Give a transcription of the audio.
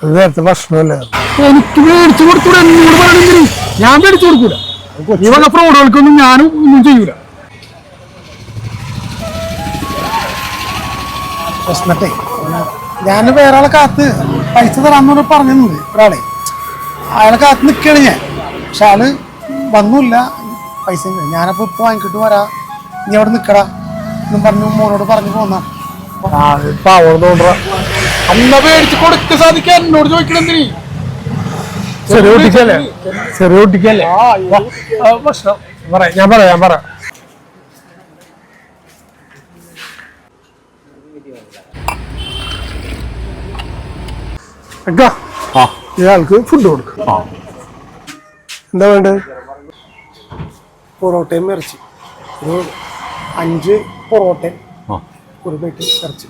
അത് നേരത്തെ ഭക്ഷണമല്ലേ? എനിക്ക് മേടിച്ചു കൊടുത്തൂടെ എന്നോട് പറയണെന്തിന് ഞാൻ മേടിച്ചു കൊടുക്കൂല. ഈ വക ഫ്രോഡുകൾക്കൊന്നും ഞാനും ഒന്നും ചെയ്യൂല. പ്രശ്നത്തെ. ഞാൻ വേറെ ആളെ കാത്ത് പൈസ തരാന്ന് പറഞ്ഞിട്ടുണ്ട് ഒരാളെ. അയാളെ കാത്ത് നിൽക്കുകയാണ് ഞാൻ. പക്ഷെ ആൾ വന്നില്ല പൈസ. ഞാനപ്പോ ഇപ്പൊ വാങ്ങിക്കിട്ട് വരാ. നീ അവിടെ നിക്കടാ. എന്നും പറഞ്ഞു മോനോട് പറഞ്ഞു പോന്നാ. അന്ന പേടിച്ച് കൊടുക്ക സാധിക്കാൻ എന്നോട് ചോദിക്കണെന്തിന് ചെറിയ കുട്ടിക്കല്ലേ? ചെറിയ കുട്ടിക്കല്ലേ? ഭക്ഷണം പറയാം ഞാൻ പറയാം ഞാൻ പറയാം. ഇയാൾക്ക് ഫുഡ് കൊടുക്കും. എന്താ വേണ്ടത് പൊറോട്ടയും ഇറച്ചി. ഒരു അഞ്ച് പൊറോട്ടയും ഒരു പ്ലേറ്റ് ഇറച്ചി.